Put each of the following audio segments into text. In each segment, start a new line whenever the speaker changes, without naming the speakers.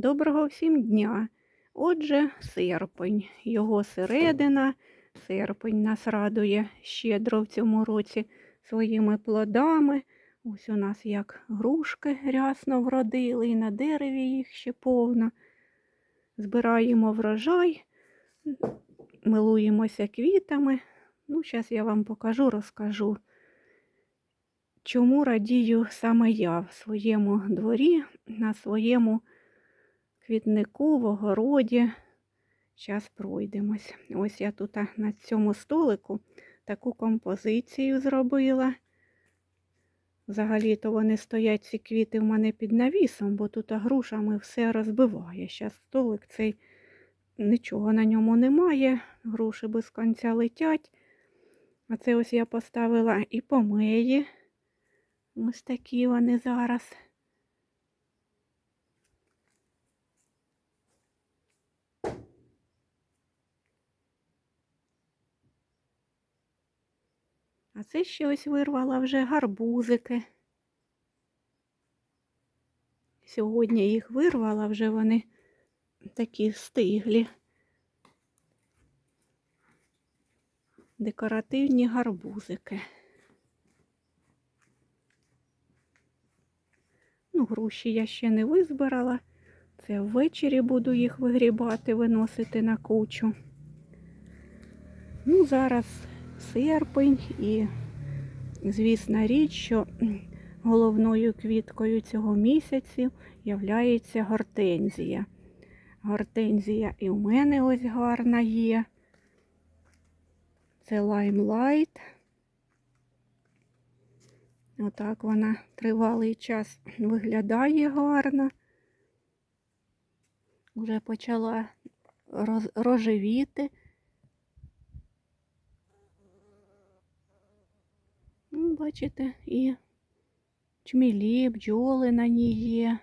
Доброго всім дня. Отже, серпень, його середина. Серпень нас радує щедро в цьому році своїми плодами. Ось у нас як грушки рясно вродили, і на дереві їх ще повно. Збираємо врожай, милуємося квітами. Ну, зараз я вам покажу, розкажу, чому радію саме я в своєму дворі, на своєму квітнику, в огороді. Зараз пройдемось. Ось я тут на цьому столику таку композицію зробила. Взагалі-то вони стоять, ці квіти в мене під навісом, бо тут грушами все розбиває. Зараз столик цей нічого на ньому немає, груші без кінця летять. А це ось я поставила і помеї. Ось такі вони зараз. А це ще ось вирвала вже гарбузики. Сьогодні їх вирвала, вже вони такі стиглі. Декоративні гарбузики. Ну, груші я ще не визбирала. Це ввечері буду їх вигрібати, виносити на кучу. Ну, зараз серпень і, звісна річ, що головною квіткою цього місяця являється гортензія. Гортензія і у мене ось гарна є. Це лаймлайт. Отак вона тривалий час виглядає гарно. Вже почала роз, рожевіти. Ну, бачите, і чмілі, бджоли на ній є.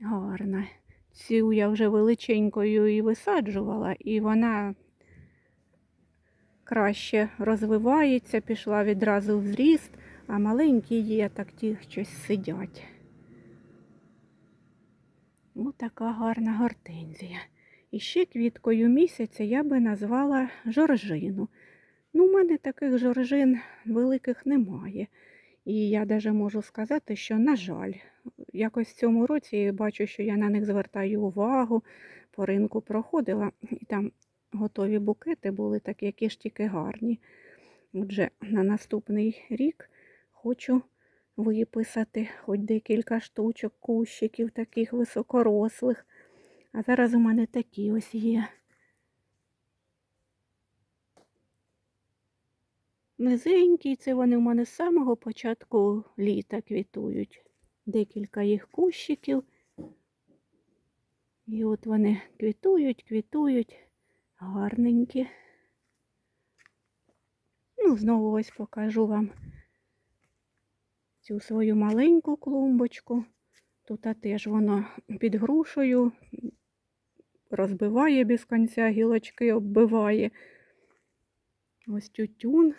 Гарна. Цю я вже величенькою і висаджувала, і вона краще розвивається, пішла відразу в зріст, а маленькі є, так ті щось сидять. Ось така гарна гортензія. І ще квіткою місяця я би назвала жоржину. Ну, у мене таких жоржин великих немає. І я навіть можу сказати, що, на жаль, якось в цьому році бачу, що я на них звертаю увагу, по ринку проходила, і там готові букети були такі, які ж тільки гарні. Отже, на наступний рік хочу виписати хоч декілька штучок, кущиків таких високорослих. А зараз у мене такі ось є. Низенькі, це вони у мене з самого початку літа квітують. Декілька їх кущиків. І от вони квітують, квітують, гарненькі. Ну, знову ось покажу вам цю свою маленьку клумбочку. Тут теж воно під грушею розбиває без кінця, гілочки оббиває. Ось тютюн.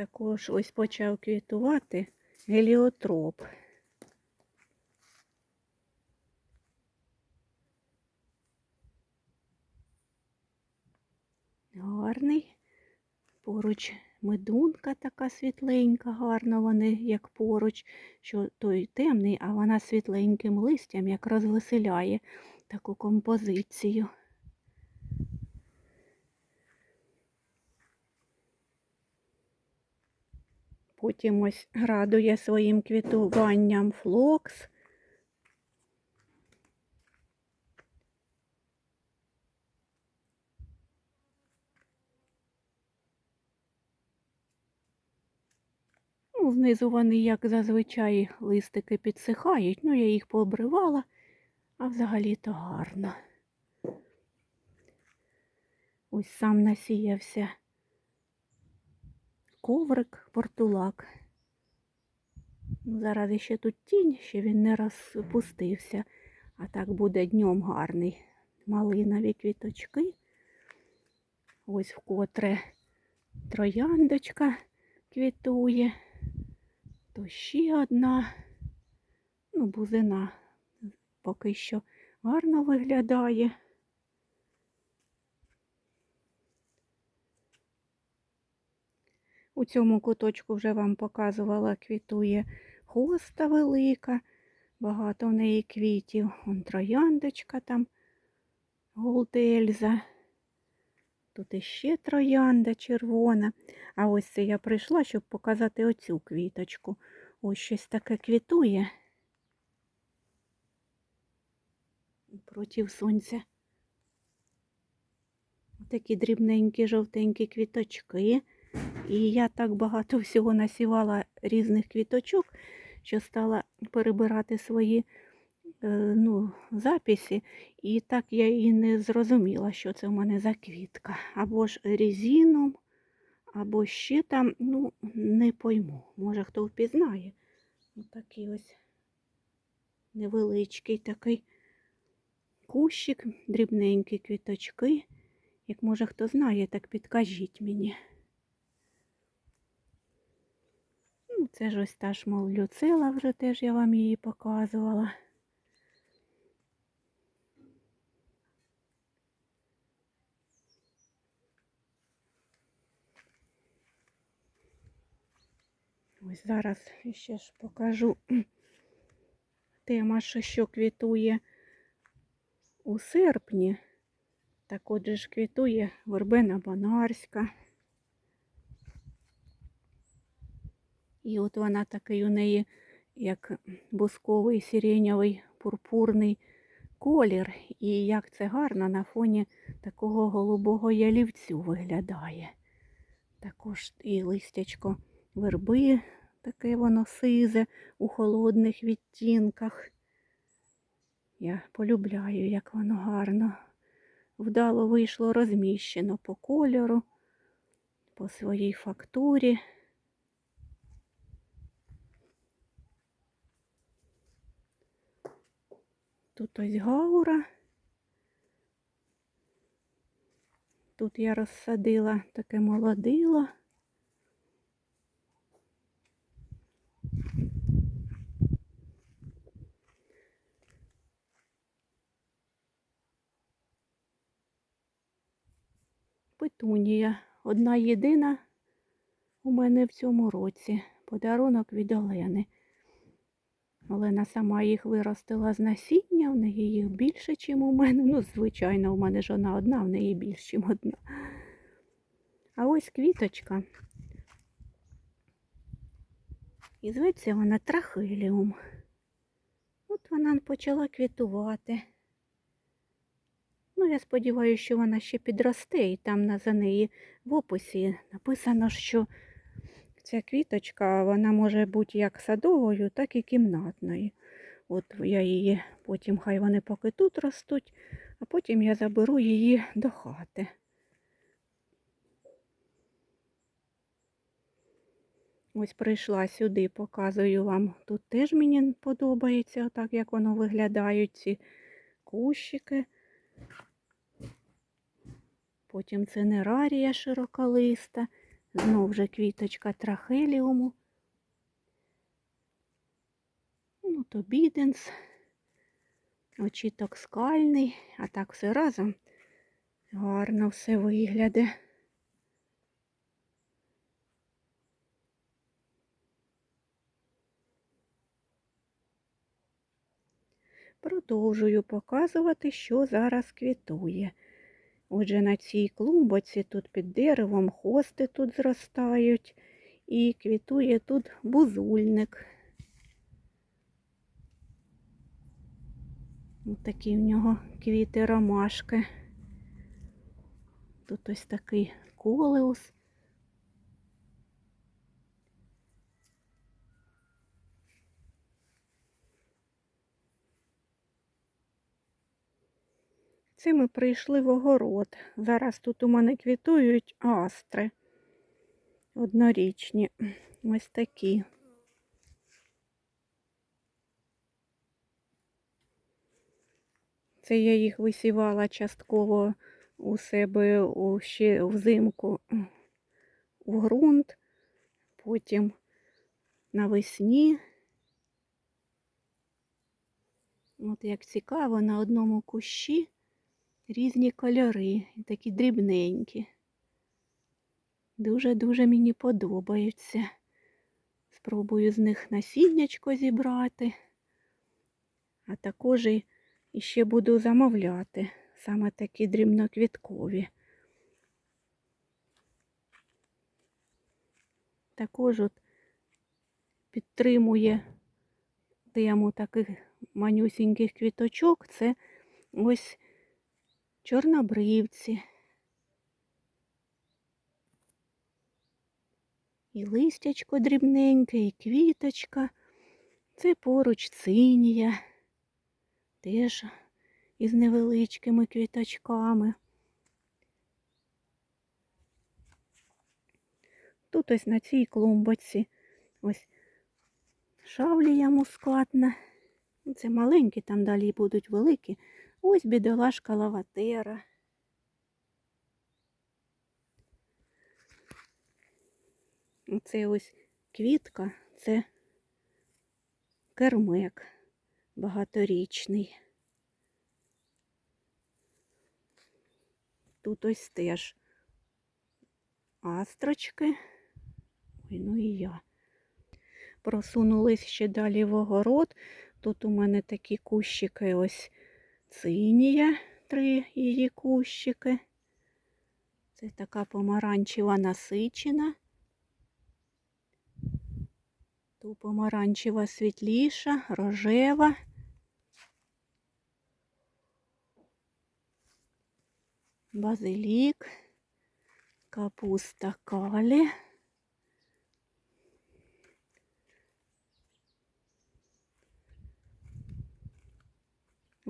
Також ось почав квітувати геліотроп. Гарний. Поруч медунка така світленька, гарна вони, як поруч, що той темний, а вона світленьким листям як розвеселяє таку композицію. Потім ось радує своїм квітуванням флокс. Ну, знизу вони, як зазвичай, листики підсихають, ну я їх пообривала, а взагалі-то гарно. Ось сам насіявся коврик, портулак. Зараз ще тут тінь, ще він не розпустився, а так буде днем гарний. Малинові квіточки. Ось вкотре трояндочка квітує. То ще одна. Ну, бузина поки що гарно виглядає. У цьому куточку вже вам показувала, квітує хоста велика, багато в неї квітів. Вон трояндочка там, голдельза. Тут іще троянда червона. А ось це я прийшла, щоб показати оцю квіточку. Ось щось таке квітує. Проти сонця. Такі дрібненькі жовтенькі квіточки. І я так багато всього насівала різних квіточок, що стала перебирати свої е, ну, записи. І так я і не зрозуміла, що це в мене за квітка. Або ж резином, або ще там, ну, не пойму. Може, хто впізнає. Ось такий ось невеличкий такий кущик, дрібненькі квіточки. Як може хто знає, так підкажіть мені. Ну, Це ж ось та ж, мов, люцила вже теж я вам її показувала. Ось зараз ще ж покажу тема, що квітує у серпні. Так отже ж квітує вербена банарська. І от вона такий у неї, як бусковий, сиреньовий, пурпурний колір. І як це гарно на фоні такого голубого ялівцю виглядає. Також і листячко верби, таке воно сизе у холодних відтінках. Я полюбляю, як воно гарно. Вдало вийшло розміщено по кольору, по своїй фактурі. Тут ось гаура. Тут я розсадила таке молодило. Петунія. Одна єдина у мене в цьому році. Подарунок від Олени. Олена сама їх виростила з насіння, в неї їх більше, ніж у мене. Ну, звичайно, у мене ж вона одна, в неї більше, ніж одна. А ось квіточка. І зветься вона трахеліум. От вона почала квітувати. Ну, я сподіваюся, що вона ще підросте, і там за неї в описі написано, що ця квіточка вона може бути як садовою, так і кімнатною. От я її потім, хай вони поки тут ростуть, а потім я заберу її до хати. Ось прийшла сюди, показую вам. Тут теж мені подобається, так як воно виглядають ці кущики. Потім цинерарія широколиста, знов вже квіточка трахеліуму. Ну, то біденс, очіток скальний, а так все разом гарно все виглядає. Продовжую показувати, що зараз квітує. Отже, на цій клумбоці тут під деревом хости тут зростають і квітує тут бузульник. Ось такі в нього квіти ромашки. Тут ось такий колеус. Це ми прийшли в огород. Зараз тут у мене квітують астри однорічні. Ось такі. Це я їх висівала частково у себе у, ще взимку у ґрунт, потім навесні. От як цікаво, на одному кущі різні кольори, такі дрібненькі. Дуже-дуже мені подобаються. Спробую з них насіннячко зібрати, а також і ще буду замовляти саме такі дрібноквіткові. Також от підтримує тему таких манюсіньких квіточок. Це ось чорнобривці. І листячко дрібненьке, і квіточка. Це поруч цинія, теж із невеличкими квіточками. Тут ось на цій клумбочці ось шавлія мускатна. Це маленькі, там далі будуть великі. Ось бідолашка лаватера. Оце ось квітка, це кермек багаторічний. Тут ось теж астрочки. Ой, ну і я. Просунулись ще далі в огород. Тут у мене такі кущики ось цинія, три її кущики. Це така помаранчева насичена. Тут помаранчева світліша, рожева. Базилік, капуста калі.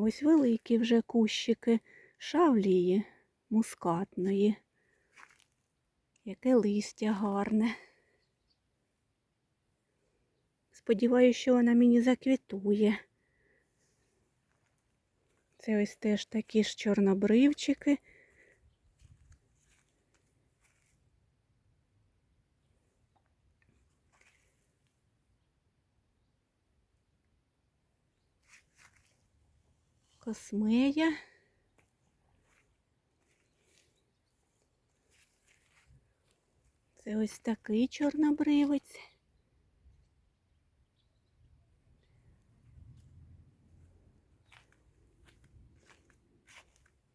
Ось великі вже кущики шавлії мускатної. Яке листя гарне. Сподіваюся, що вона мені заквітує. Це ось теж такі ж чорнобривчики. Космея. Це ось такий чорнобривець.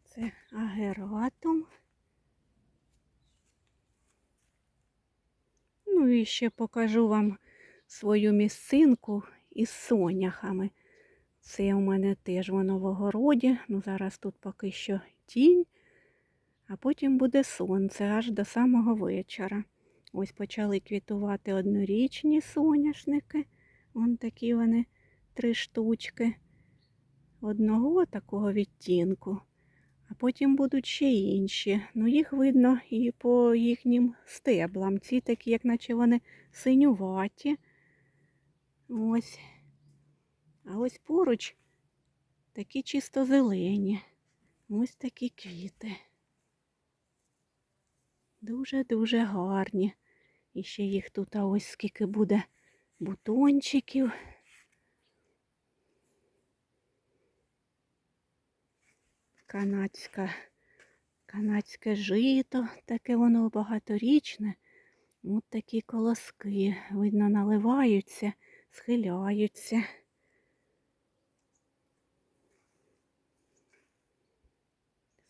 Це агератум. Ну і ще покажу вам свою місцинку із соняхами. Це у мене теж воно в огороді. Ну зараз тут поки що тінь, а потім буде сонце аж до самого вечора. Ось почали квітувати однорічні соняшники. Вон такі вони три штучки. Одного такого відтінку. А потім будуть ще інші. Ну, їх видно і по їхнім стеблам. Ці такі, як наче вони синюваті. Ось. А ось поруч такі чисто зелені. Ось такі квіти. Дуже-дуже гарні. І ще їх тут а ось скільки буде бутончиків. Канадська, канадське жито, таке воно багаторічне. Ось такі колоски, видно, наливаються, схиляються.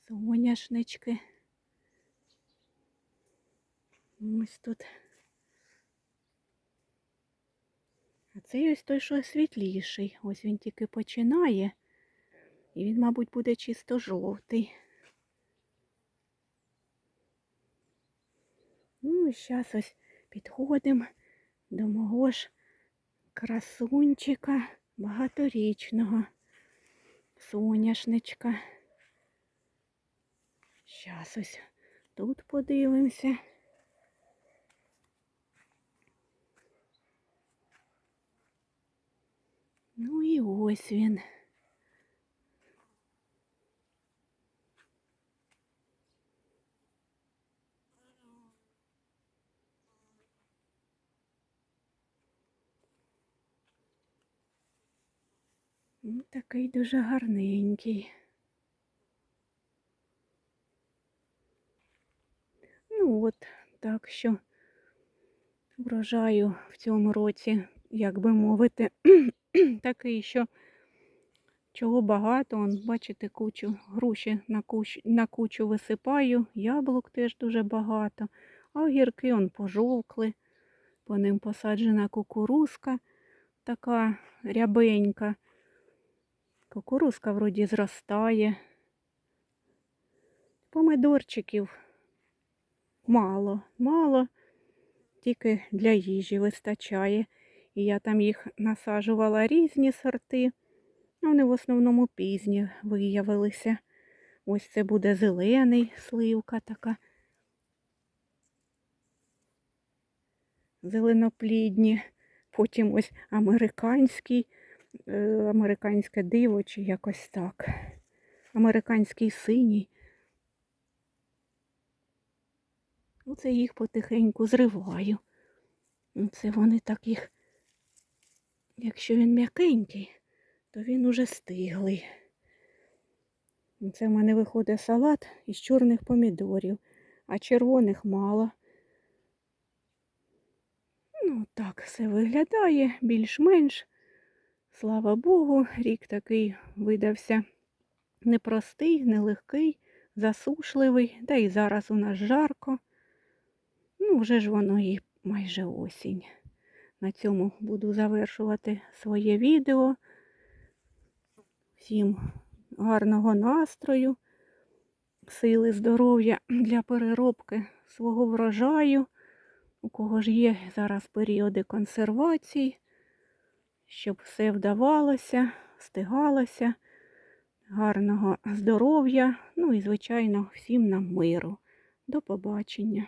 Соняшнички. Ось тут. А цей ось той, що світліший. Ось він тільки починає. І він, мабуть, буде чисто жовтий. Ну, і зараз ось підходимо до мого ж красунчика багаторічного соняшничка. Зараз ось тут подивимося. Ну і ось він. Ну, такий дуже гарненький. От, так що врожаю в цьому році, як би мовити, такий, що чого багато. Он, бачите, кучу груші на кучу, на кучу висипаю, яблук теж дуже багато, а огірки он пожовкли. По ним посаджена кукурузка така рябенька. Кукурузка вроді зростає. Помидорчиків мало, мало, тільки для їжі вистачає. І я там їх насаджувала різні сорти. Вони в основному пізні виявилися. Ось це буде зелений сливка така. Зеленоплідні. Потім ось американський, е, американське диво чи якось так. Американський синій. Оце їх потихеньку зриваю. Це вони так їх, якщо він м'якенький, то він уже стиглий. Це в мене виходить салат із чорних помідорів, а червоних мало. Ну, так все виглядає більш-менш. Слава Богу, рік такий видався непростий, нелегкий, засушливий, та й зараз у нас жарко. Ну, вже ж воно і майже осінь. На цьому буду завершувати своє відео. Всім гарного настрою, сили, здоров'я для переробки свого врожаю. У кого ж є зараз періоди консервації, щоб все вдавалося, стигалося, гарного здоров'я, ну і, звичайно, всім нам миру. До побачення.